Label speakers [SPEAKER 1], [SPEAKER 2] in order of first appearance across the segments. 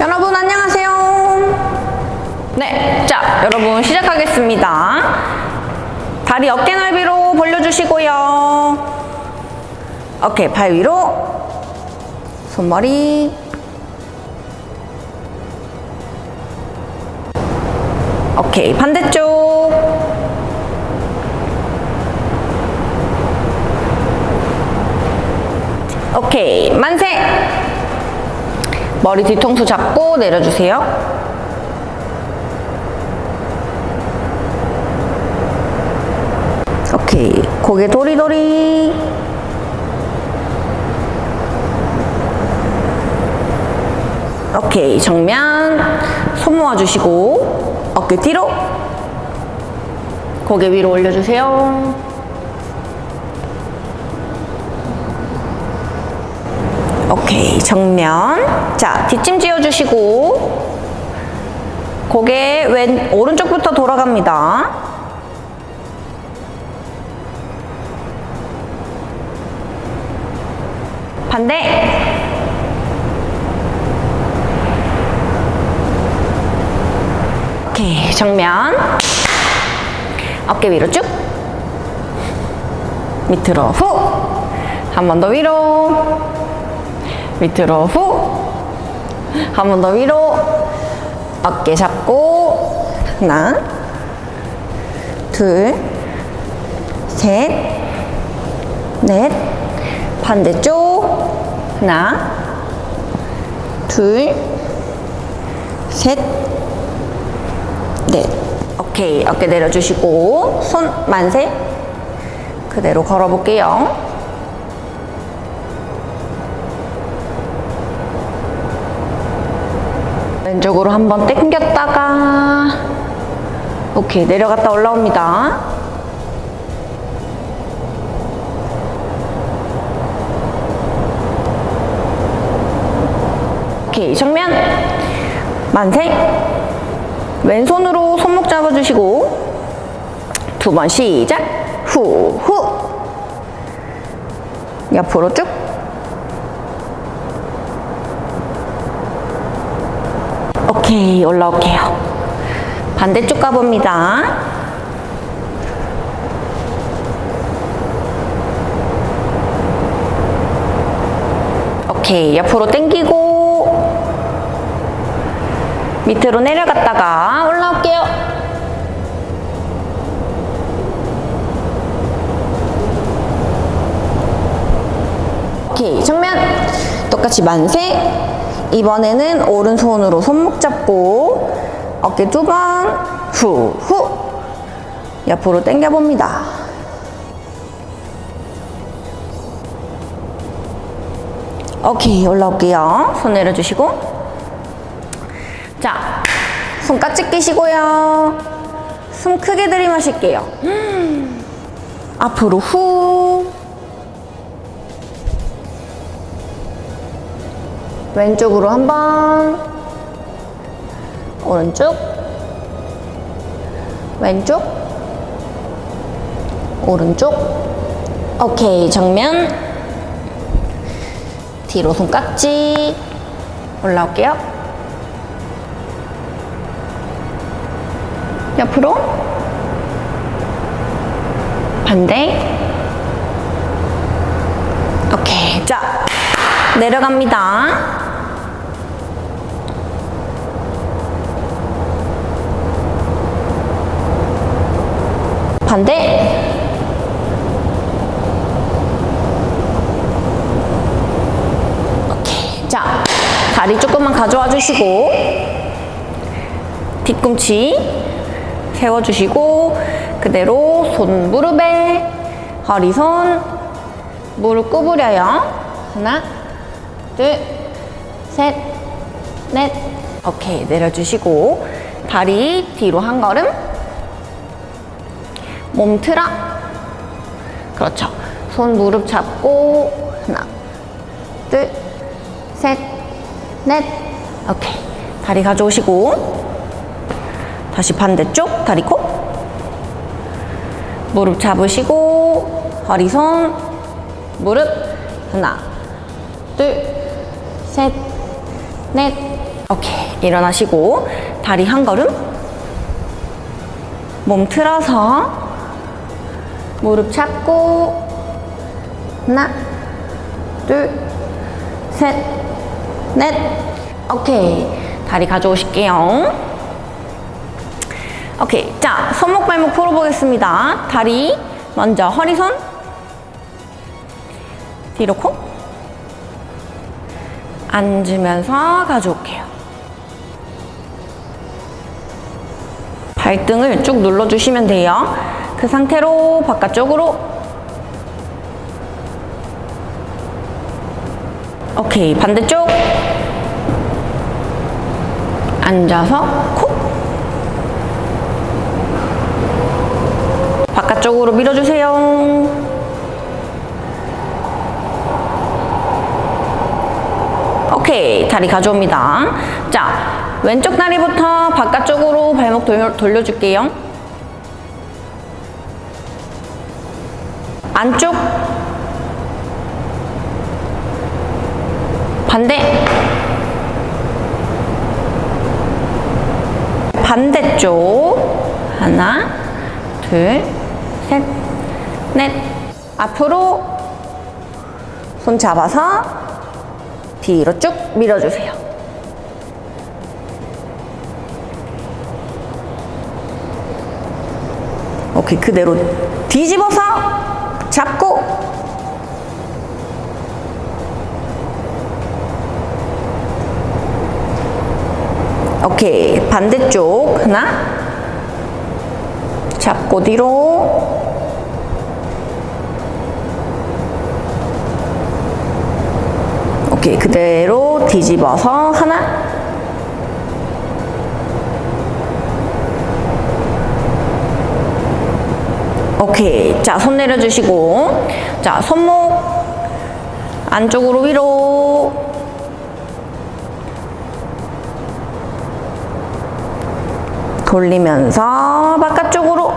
[SPEAKER 1] 여러분 안녕하세요. 네, 자 여러분 시작하겠습니다. 다리 어깨 넓이로 벌려주시고요. 오케이, 발 위로 손머리. 오케이, 반대쪽. 오케이, 만세. 머리 뒤통수 잡고 내려주세요. 오케이. 고개 도리도리. 오케이. 정면. 손 모아주시고, 어깨 뒤로. 고개 위로 올려주세요. 오케이. 정면. 자, 뒷짐 지어주시고, 고개 왼, 오른쪽부터 돌아갑니다. 반대. 오케이, 정면. 어깨 위로 쭉. 밑으로 후. 한 번 더 위로. 밑으로 후. 한 번 더 위로. 어깨 잡고. 하나. 둘. 셋. 넷. 반대쪽. 하나. 둘. 셋. 넷. 오케이. 어깨 내려주시고, 손 만세. 그대로 걸어볼게요. 왼쪽으로 한번 당겼다가, 오케이. 내려갔다 올라옵니다. 오케이. 정면. 만세. 왼손으로 손목 잡아주시고 두 번 시작 후후 옆으로 쭉 오케이 올라올게요 반대쪽 가봅니다 오케이 옆으로 당기고 밑으로 내려갔다가 올라올게요. 오케이, 정면. 똑같이 만세. 이번에는 오른손으로 손목 잡고 어깨 두 번, 후, 후. 옆으로 당겨봅니다. 오케이, 올라올게요. 손 내려주시고. 자, 손 까치 끼시고요. 숨 크게 들이마실게요. 앞으로 후. 왼쪽으로 한 번. 오른쪽. 왼쪽. 오른쪽. 오케이, 정면. 뒤로 손 깍지. 올라올게요. 옆으로 반대 오케이 자 내려갑니다 반대 오케이. 자 다리 조금만 가져와 주시고 뒤꿈치 세워주시고 그대로 손 무릎에 허리 손 무릎 구부려요. 하나 둘셋넷. 오케이. 내려주시고 다리 뒤로 한 걸음 몸 틀어 그렇죠. 손 무릎 잡고 하나 둘 셋 넷. 오케이. 다리 가져오시고. 다시 반대쪽 다리 코. 무릎 잡으시고 허리 손 무릎. 하나 둘 셋 넷. 오케이. 일어나시고 다리 한 걸음. 몸 틀어서 무릎 잡고 하나, 둘, 셋, 넷. 오케이. 다리 가져오실게요. 오케이. 자, 손목 발목 풀어보겠습니다. 다리 먼저 허리선 뒤로 콕 앉으면서 가져올게요. 발등을 쭉 눌러주시면 돼요. 그 상태로 바깥쪽으로 오케이 반대쪽 앉아서 콕 바깥쪽으로 밀어주세요. 오케이 다리 가져옵니다. 자 왼쪽 다리부터 바깥쪽으로 발목 돌려, 돌려줄게요. 안쪽. 반대. 반대쪽. 하나 둘셋넷. 앞으로 손 잡아서 뒤로 쭉 밀어주세요. 오케이 그대로 뒤집어서 잡고. 오케이. 반대쪽 하나. 잡고 뒤로. 오케이. 그대로 뒤집어서 하나 오케이 자 손 내려주시고 자 손목 안쪽으로 위로 돌리면서 바깥쪽으로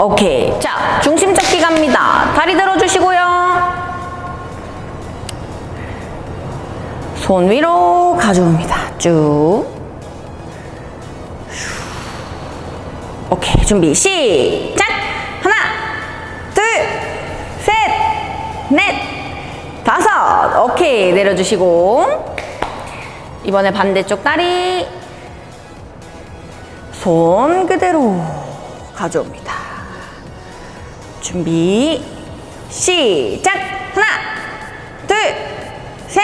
[SPEAKER 1] 오케이. 자, 중심 잡기 갑니다. 다리 들어주시고요. 손 위로 가져옵니다. 쭉. 준비. 시작! 하나, 둘, 셋, 넷, 다섯. 오케이. 내려주시고. 이번에 반대쪽 다리. 손 그대로 가져옵니다. 준비 시작 하나 둘 셋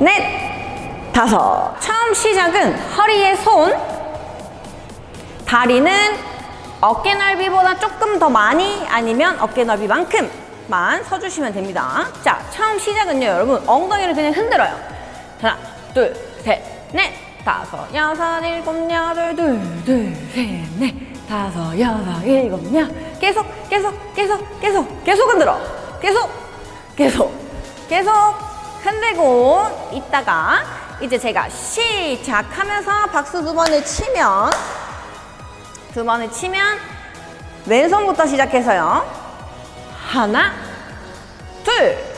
[SPEAKER 1] 넷 다섯 처음 시작은 허리에 손 다리는 어깨 넓이보다 조금 더 많이 아니면 어깨 넓이만큼만 서주시면 됩니다. 자 처음 시작은요 여러분. 엉덩이를 그냥 흔들어요. 하나 둘 셋 넷. 다섯 여섯 일곱 여덟 둘 둘 셋 넷. 다섯 여섯 일곱 여. 계속 계속 계속 계속 계속 흔들어. 계속 계속 계속 흔들고 있다가 이제 제가 시작하면서 박수 두 번을 치면 두 번을 치면 왼손부터 시작해서요. 하나 둘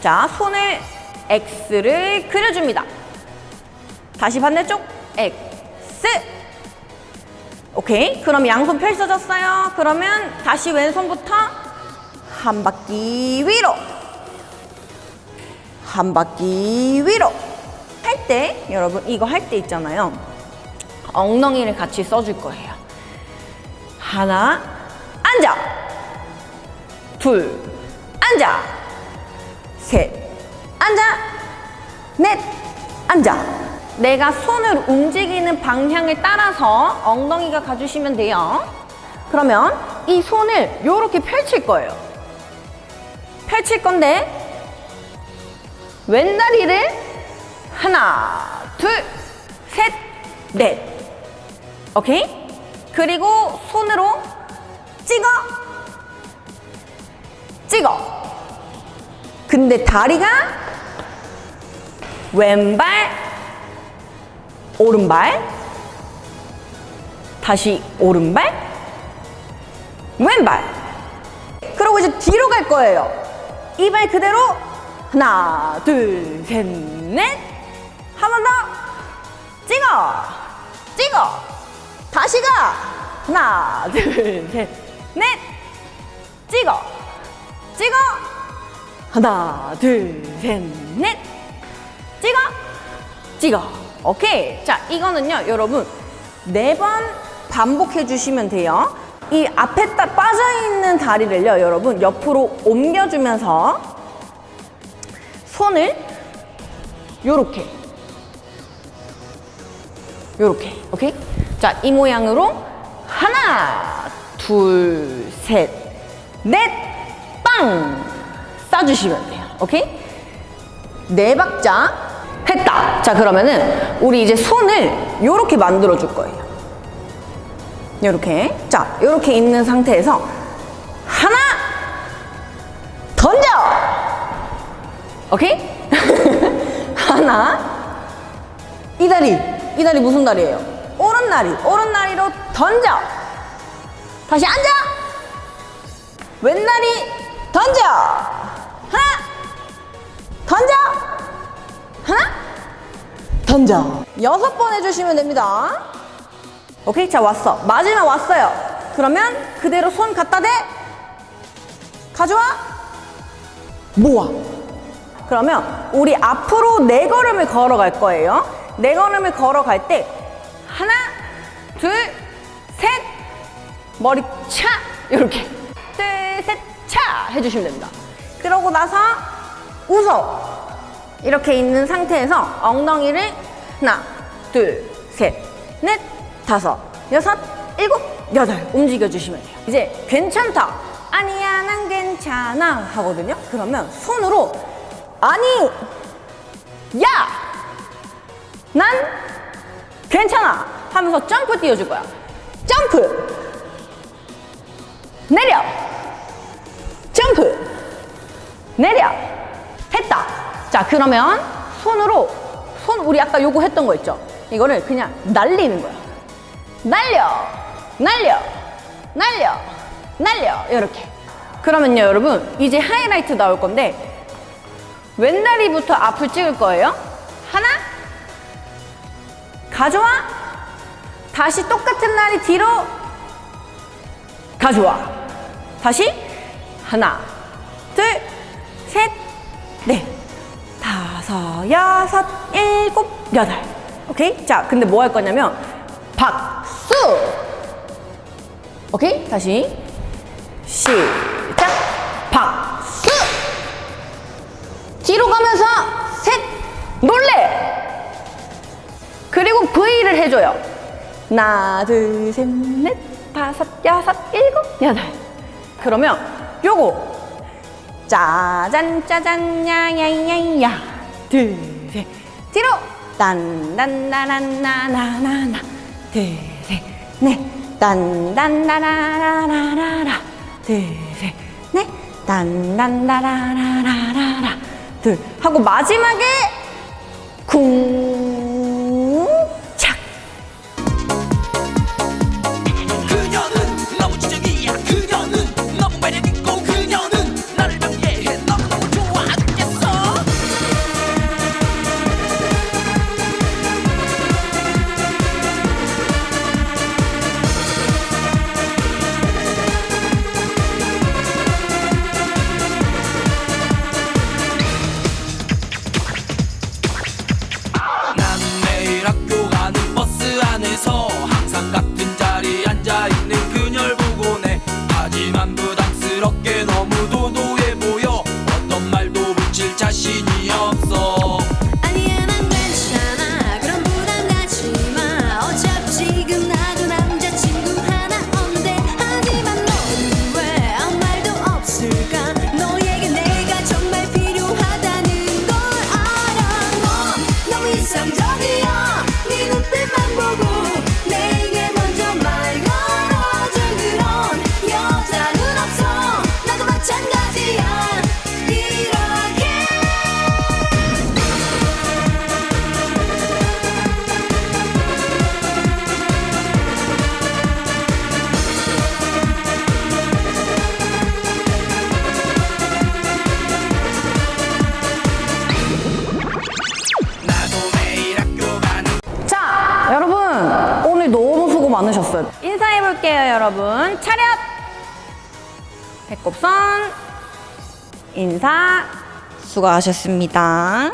[SPEAKER 1] 자 손을 X를 그려줍니다. 다시 반대쪽 X. 오케이. 그럼 양손 펼쳐졌어요. 그러면 다시 왼손부터 한 바퀴 위로. 한 바퀴 위로. 할 때 여러분 이거 할 때 있잖아요 엉덩이를 같이 써줄 거예요 하나 앉아 둘 앉아 셋 앉아 넷 앉아 내가 손을 움직이는 방향을 따라서 엉덩이가 가주시면 돼요. 그러면 이 손을 이렇게 펼칠 거예요. 펼칠 건데 왼다리를 하나, 둘, 셋, 넷. 오케이? 그리고 손으로 찍어. 찍어. 근데 다리가 왼발 오른발 다시 오른발 왼발 그러고 이제 뒤로 갈 거예요. 이 발 그대로 하나, 둘, 셋, 넷. 한 번 더. 찍어. 다시 가. 하나, 둘, 셋, 넷. 찍어. 찍어. 하나, 둘, 셋, 넷. 찍어. 찍어. 오케이. 자, 이거는요, 여러분. 네 번 반복해 주시면 돼요. 이 앞에 딱 빠져있는 다리를요, 여러분, 옆으로 옮겨주면서 손을 요렇게. 요렇게. 오케이? 자, 이 모양으로 하나, 둘, 셋, 넷, 빵! 싸주시면 돼요. 오케이? 네 박자 했다. 자, 그러면은 우리 이제 손을 요렇게 만들어 줄 거예요. 요렇게. 자, 요렇게 있는 상태에서 하나 던져. 오케이? 하나 이 다리. 이 다리 무슨 다리예요? 오른 다리. 오른 다리로 던져. 다시 앉아. 왼 다리 던져. 하나 던져. 하나 던져. 여섯 번 해주시면 됩니다. 오케이, 자 왔어. 마지막 왔어요. 그러면 그대로 손 갖다 대. 가져와. 모아. 그러면 우리 앞으로 네 걸음을 걸어갈 거예요. 네 걸음을 걸어갈 때 머리 차 이렇게 둘, 셋, 차 해주시면 됩니다. 그러고 나서 웃어. 이렇게 있는 상태에서 엉덩이를 하나, 둘, 셋, 넷, 다섯, 여섯, 일곱, 여덟 움직여 주시면 돼요. 이제 괜찮다. 아니야, 난 괜찮아 하거든요. 그러면 손으로 아니, 야, 난 괜찮아 하면서 점프 띄워줄 거야. 점프, 내려, 점프, 내려. 했다. 자 그러면 손으로 손 우리 아까 요거 했던 거 있죠? 이거를 그냥 날리는 거야. 날려. 날려. 날려. 날려. 이렇게. 그러면요 여러분 이제 하이라이트 나올 건데 왼다리부터 앞을 찍을 거예요? 하나. 가져와. 다시 똑같은 다리 뒤로. 가져와 다시 하나 둘, 셋, 넷, 다섯, 여섯, 일곱, 여덟. 오케이? 자, 근데 뭐 할 거냐면 박수. 오케이? 다시 시작. 박수. 뒤로 가면서 셋, 놀래. 그리고 V를 해줘요. 하나, 둘, 셋, 넷, 다섯, 여섯, 일곱, 여덟. 그러면 요거. 짜잔 짜잔 야야야야 둘셋. 뒤로. 딴딴나란나나나나 둘셋넷. 딴딴나라라라라 둘셋넷. 딴딴나라라라라 둘. 하고 마지막에 쿵 수고 많으셨어요. 인사해 볼게요, 여러분. 차렷. 배꼽선 인사 수고하셨습니다.